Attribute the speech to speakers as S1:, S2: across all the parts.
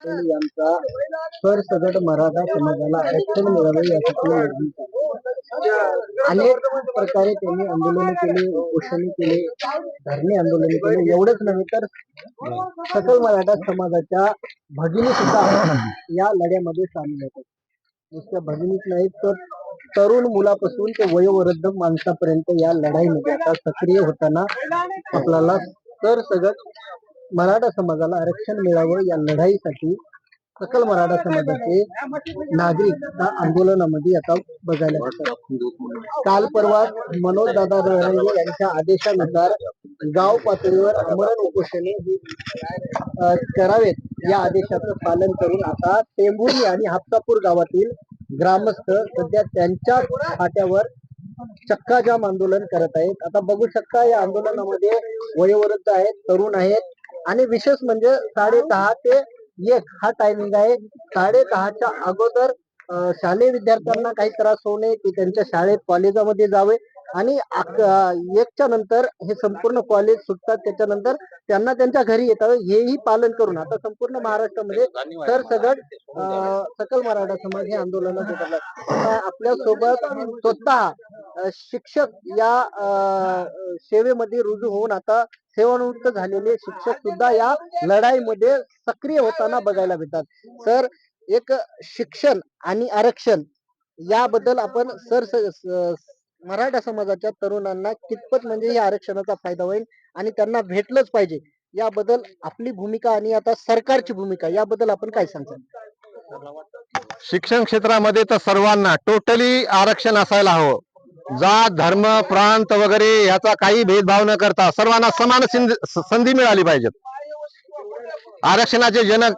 S1: यांचा सरसगट मराठा समाजाला आरक्षण मिळावे यासाठी अनेक प्रकारे त्यांनी आंदोलन केले उपोषण केले धरणे आंदोलन केले. एवढंच नव्हे तर सकल मराठा समाजाच्या भगिनी सुद्धा या लढ्यामध्ये सामील होतात नुसत्या भगिनीच नाहीत तर तरुण मुलापासून ते वयोवृद्ध माणसापर्यंत या लढाईमध्ये आता सक्रिय होताना आपल्याला सरसगट मराठा समाजाला आरक्षण मिळावं या लढाईसाठी सकल मराठा समाजाचे नागरिक या आंदोलनामध्ये आता बघायला मिळतात. काल परवा मनोज दादा रळंगे यांच्या आदेशानुसार गाव पातळीवर आमरण उपोषणे करावेत या आदेशाचं पालन करून आता टेंभुरी आणि हापसापूर गावातील ग्रामस्थ सध्या त्यांच्या फाट्यावर चक्काजाम आंदोलन करत आहेत. आता बघू शकता या आंदोलनामध्ये वयोवृद्ध आहेत तरुण आहेत. आणि विशेष म्हणजे साडे दहा ते एक हा टायमिंग आहे. साडे दहाच्या अगोदर शालेय विद्यार्थ्यांना काही त्रास होऊ नये ते त्यांच्या शाळेत कॉलेजामध्ये जावे. आणि एकच्या नंतर हे संपूर्ण कॉलेज सुटतात. त्याच्यानंतर त्यांना त्यांच्या घरी येतात. हेही पालन करून. आता संपूर्ण महाराष्ट्रामध्ये सरसगट सगळ सकल मराठा समाज हे आंदोलनात उतरला आपल्यासोबत स्वतः शिक्षक या अं, सेवेमध्ये रुजू होऊन आता सेवानिवृत्त झालेले शिक्षक सुद्धा या लढाईमध्ये सक्रिय होताना बघायला भेटतात. सर एक शिक्षण आणि आरक्षण याबद्दल आपण सर मराठा समाजाच्या तरुणांना कितपत म्हणजे या आरक्षणाचा फायदा होईल आणि त्यांना भेटलंच पाहिजे याबद्दल आपली भूमिका आणि आता सरकारची भूमिका याबद्दल आपण काय सांगतो?
S2: शिक्षण क्षेत्रामध्ये तर सर्वांना टोटली आरक्षण असायला हवं. जात धर्म प्रांत वगैरे याचा काही भेदभाव न करता सर्वांना समान संधी मिळाली पाहिजेत. आरक्षणाचे जनक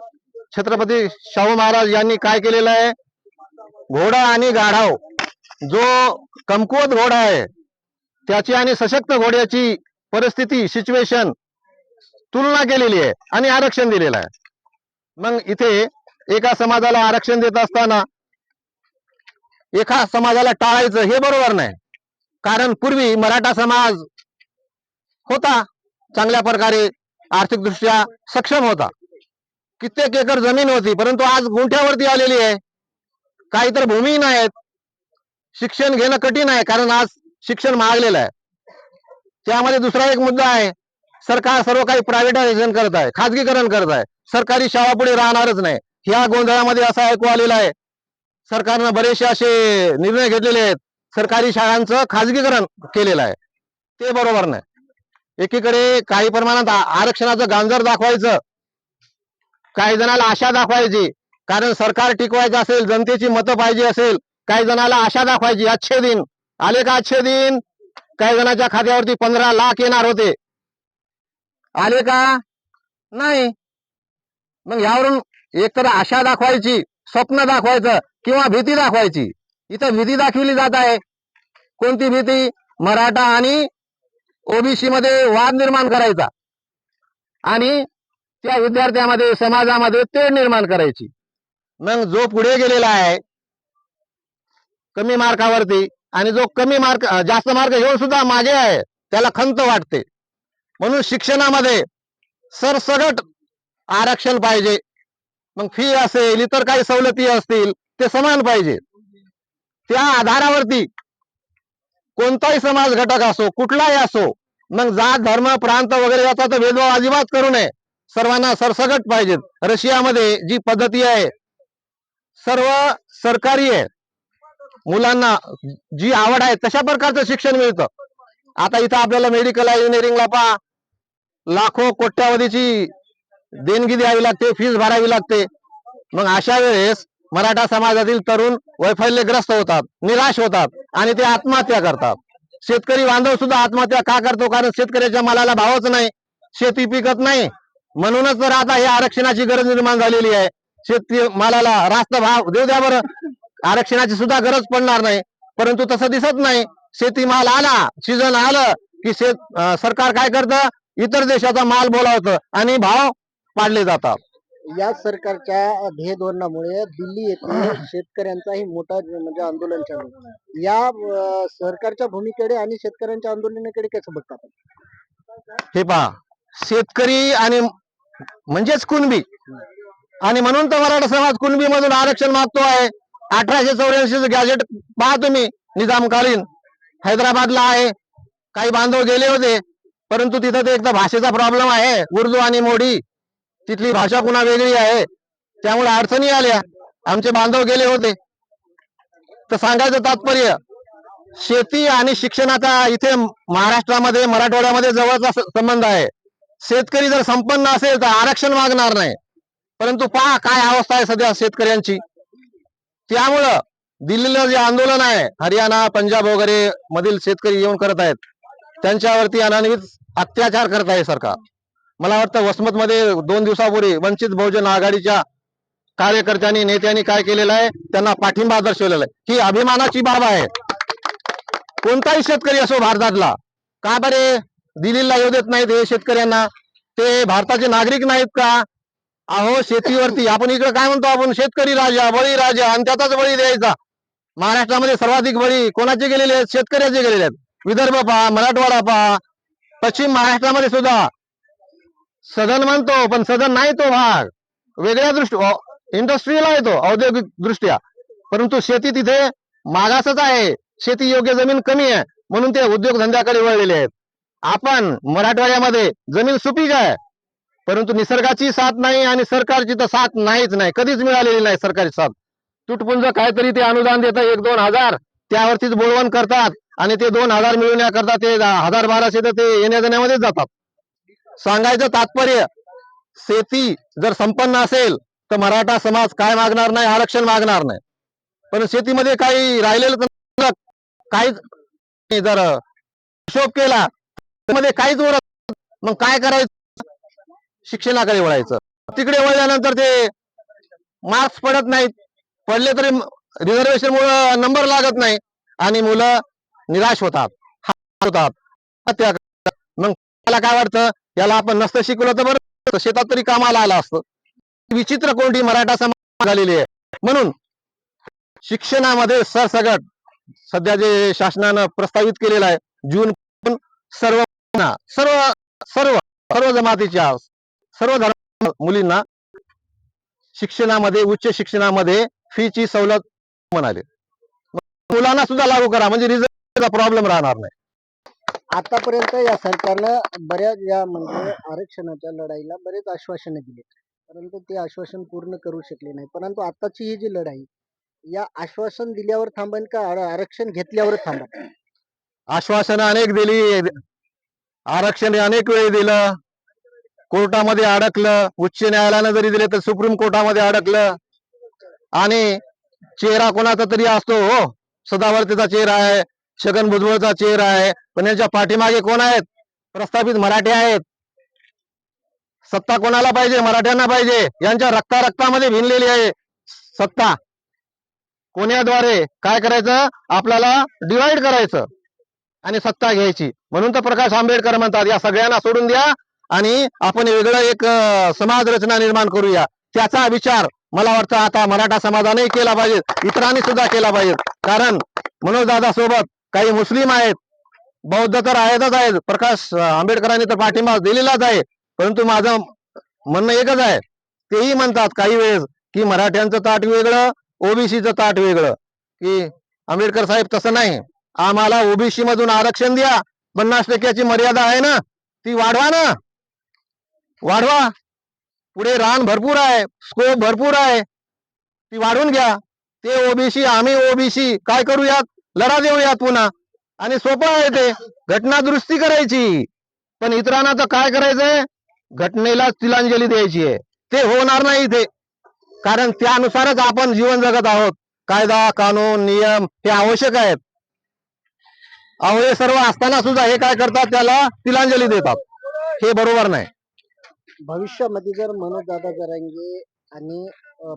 S2: छत्रपती शाहू महाराज यांनी काय केलेलं आहे? घोडा आणि गाढाव. जो कमकुवत घोडा आहे त्याची आणि सशक्त घोड्याची परिस्थिती सिच्युएशन तुलना केलेली आहे आणि आरक्षण दिलेलं आहे. मग इथे एका समाजाला आरक्षण देत असताना एका समाजाला टाळायचं हे बरोबर नाही. कारण पूर्वी मराठा समाज होता चांगल्या प्रकारे आर्थिकदृष्ट्या सक्षम होता. कित्येक एकर जमीन होती परंतु आज गुंठ्यावरती आलेली आहे. काही तर भूमी नाहीत. शिक्षण घेणं कठीण आहे कारण आज शिक्षण महागलेलं आहे. त्यामध्ये दुसरा एक मुद्दा आहे सरकार सर्व काही प्रायव्हेटायझेशन करत आहे खाजगीकरण करत आहे. सरकारी शाळा पुढे राहणारच नाही. ह्या गोंधळामध्ये असं ऐकू आलेलं आहे. सरकारनं बरेचसे असे निर्णय घेतलेले आहेत. सरकारी शाळांचं खाजगीकरण केलेलं आहे. ते बरोबर नाही. एकीकडे काही प्रमाणात आरक्षणाचं गांजर दाखवायचं काही जणाला आशा दाखवायची कारण सरकार टिकवायचं असेल जनतेची मतं पाहिजे असेल काही जणाला आशा दाखवायची अच्छे दिन. आले का अच्छे दिन? काही जणांच्या खात्यावरती पंधरा लाख येणार होते. आले का? नाही. मग यावरून एकतर आशा दाखवायची स्वप्न दाखवायचं किंवा भीती दाखवायची. इथं भीती दाखविली जात आहे. कोणती भीती? मराठा आणि ओबीसी मध्ये वाद निर्माण करायचा. आणि त्या विद्यार्थ्यामध्ये समाजामध्ये तेढ निर्माण करायची. मग जो पुढे गेलेला आहे कमी मार्कावरती आणि जो कमी मार्क जास्त मार्क घेऊन सुद्धा मागे आहे त्याला खंत वाटते. म्हणून शिक्षणामध्ये सरसगट आरक्षण पाहिजे. मग फी असेल इतर काही सवलती असतील ते समान पाहिजे. त्या आधारावरती कोणताही समाज घटक असो कुठलाही असो मग जात धर्म प्रांत वगैरे याचा तर भेदभाव अजिबात करू नये. सर्वांना सरसगट पाहिजेत. रशियामध्ये जी पद्धती आहे सर्व सरकारी आहे. मुलांना जी आवड आहे तशा प्रकारचं शिक्षण मिळतं? आता इथं आपल्याला मेडिकल इंजिनिअरिंगला पहा. लाखो कोट्यावधीची देणगी द्यावी लागते फीस भरावी लागते. मग अशा वेळेस मराठा समाजातील तरुण वैफल्यग्रस्त होतात निराश होतात आणि ते आत्महत्या करतात. शेतकरी बांधव सुद्धा आत्महत्या का करतो? कारण शेतकऱ्याच्या मालाला भावच नाही. शेती पिकत नाही. म्हणूनच तर आता हे आरक्षणाची गरज निर्माण झालेली आहे. शेती मालाला रास्त भाव देऊ द्या बरं. आरक्षणाची सुद्धा गरज पडणार नाही. परंतु तसं दिसत नाही. शेतीमाल आला सीझन आलं की शेत सरकार काय करतं? इतर देशाचा माल बोलावतं आणि भाव पाडले जातात.
S1: या सरकारच्या ध्येय धोरणामुळे दिल्ली येथे शेतकऱ्यांचाही मोठा म्हणजे आंदोलन चालू. या सरकारच्या भूमिकेकडे आणि शेतकऱ्यांच्या आंदोलनाकडे कसं बघता आपण?
S2: हे पहा. शेतकरी आणि म्हणजेच कुणबी. आणि म्हणून तर मराठा समाज कुणबी मधून आरक्षण मागतो आहे. अठराशे चौऱ्याऐंशीच गॅजेट पहा तुम्ही निजामकालीन. हैदराबादला आहे. काही बांधव गेले होते परंतु तिथं ते एकदा भाषेचा प्रॉब्लेम आहे. उर्दू आणि मोडी तिथली भाषा पुन्हा वेगळी आहे. त्यामुळे अडचणी आल्या. आमचे बांधव गेले होते. तर सांगायचं तात्पर्य शेती आणि शिक्षणाचा इथे महाराष्ट्रामध्ये मराठवाड्यामध्ये जवळचा संबंध आहे. शेतकरी जर संपन्न असेल तर आरक्षण मागणार नाही. परंतु पहा काय अवस्था आहे सध्या शेतकऱ्यांची. त्यामुळं दिल्लीला जे आंदोलन आहे हरियाणा पंजाब वगैरे मधील शेतकरी येऊन करत आहेत त्यांच्यावरती अनानिमित अत्याचार करत आहे सरकार. मला वाटतं वसमत मध्ये दोन दिवसापूर्वी वंचित बहुजन आघाडीच्या कार्यकर्त्यांनी नेत्यांनी काय केलेलं आहे त्यांना पाठिंबा दर्शवलेला आहे. ही अभिमानाची बाब आहे. कोणताही शेतकरी असो भारतातला का बरे दिल्लीला येऊ देत नाहीत हे शेतकऱ्यांना ते भारताचे नागरिक नाहीत का? अहो शेतीवरती. आपण इकडे काय म्हणतो? आपण शेतकरी राजा बळी राजा आणि त्याचाच बळी द्यायचा. महाराष्ट्रामध्ये सर्वाधिक बळी कोणाचे गेलेले आहेत? शेतकऱ्याचे गेलेले आहेत. विदर्भ पहा मराठवाडा पहा पश्चिम महाराष्ट्रामध्ये सुद्धा. सदन म्हणतो पण सदन नाही तो भाग. वेगळ्या दृष्टी इंडस्ट्रीला आहे तो औद्योगिक दृष्ट्या. परंतु शेती तिथे मागासच आहे. शेती योग्य जमीन कमी आहे. म्हणून ते उद्योगधंद्याकडे वळलेले आहेत. आपण मराठवाड्यामध्ये जमीन सुपीक आहे. परंतु निसर्गाची साथ नाही आणि सरकारची तर साथ नाहीच नाही. कधीच मिळालेली नाही सरकारी साथ. तुटपुंज काहीतरी ते अनुदान देत एक दोन हजार. त्यावरतीच बोलवण करतात आणि ते दोन हजार मिळवण्याकरता ते हजार बाराशे तर ते येण्या जाण्यामध्येच जातात. सांगायचं तात्पर्य शेती जर संपन्न असेल तर मराठा समाज काय मागणार नाही आरक्षण मागणार नाही. पण शेतीमध्ये काही राहिलेलं काहीच नाही. जर हिशोब केला मध्ये काहीच उरत मग काय करायचं? शिक्षणाकडे वळायचं. तिकडे वळल्यानंतर ते मार्क्स पडत नाहीत. पडले तरी रिझर्वेशन मुळे नंबर लागत नाही आणि मुलं निराश होतात. होतात मग त्याला काय वाटतं? याला आपण नसतं शिकवलं तर बरं. शेतात तरी कामाला आला असतं. विचित्र कोणती मराठा समाज झालेली आहे. म्हणून शिक्षणामध्ये सरसगट सध्या जे शासनानं प्रस्तावित केलेलं आहे जून सर्व सर्व सर्व सर्व जमातीच्या सर्व धर्म मुलींना शिक्षणामध्ये उच्च शिक्षणामध्ये फीची सवलत म्हणाले. मुलांना सुद्धा लागू करा म्हणजे रिझल्टचा प्रॉब्लेम राहणार नाही.
S1: आतापर्यंत या सरकारनं बऱ्याच या म्हणजे आरक्षणाच्या लढाईला बरेच आश्वासने दिली. परंतु ते आश्वासन पूर्ण करू शकले नाही. परंतु आताची ही जी लढाई या आश्वासन दिल्यावर थांबेल का? आर- आरक्षण घेतल्यावर थांबेल
S2: आश्वासनं अनेक दिली. आरक्षण अनेक वेळी दिलं. कोर्टामध्ये अडकलं उच्च न्यायालयानं जरी दिले तर सुप्रीम कोर्टामध्ये अडकलं. आणि चेहरा कोणाचा तरी असतो हो. सदावर्तीचा चेहरा आहे छगन भुजबळचा चेहरा आहे पण यांच्या पाठीमागे कोण आहेत? प्रस्थापित मराठी आहेत. सत्ता कोणाला पाहिजे? मराठ्यांना पाहिजे. यांच्या रक्ता रक्तामध्ये भिनलेली आहे सत्ता. कोण्याद्वारे? काय करायचं? आपल्याला डिवाइड करायचं. आणि सत्ता घ्यायची. म्हणून तर प्रकाश आंबेडकर म्हणतात या सगळ्यांना सोडून द्या आणि आपण वेगळं एक समाज रचना निर्माण करूया. त्याचा विचार मला वाटतं आता मराठा समाजाने केला पाहिजे. इतरांनी सुद्धा केला पाहिजे. कारण मनोज दादा सोबत काही मुस्लिम आहेत. बौद्ध तर आहेतच आहेत. प्रकाश आंबेडकरांनी तर पाठिंबा दिलेलाच आहे. परंतु माझं म्हणणं एकच आहे. तेही म्हणतात काही वेळेस की मराठ्यांचं ताट वेगळं ओबीसीचं ताट वेगळं. की आंबेडकर साहेब तसं नाही. आम्हाला ओबीसी मधून आरक्षण द्या. पन्नास टक्क्याची मर्यादा आहे ना? ती वाढवा ना. वाढवा. पुढे रान भरपूर आहे स्कोप भरपूर आहे. ती वाढवून घ्या. ते ओबीसी आम्ही ओबीसी काय करूयात? लढा देऊयात पुन्हा. आणि सोपं आहे ते. घटना दुरुस्ती करायची. पण इतरांना तर काय करायचंय? घटनेला तिलांजली द्यायची आहे. ते होणार नाही इथे. कारण त्यानुसारच आपण जीवन जगत आहोत. कायदा कानून नियम हे आवश्यक आहेत. अहो हे सर्व असताना सुद्धा हे काय करतात? त्याला तिलांजली देतात. हे बरोबर नाही.
S1: भविष्यामध्ये जर मनोज दादा जरांगे आणि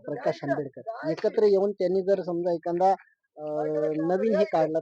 S1: प्रकाश आंबेडकर एकत्र येऊन त्यांनी जर समजा एखादा नवीन हे काढला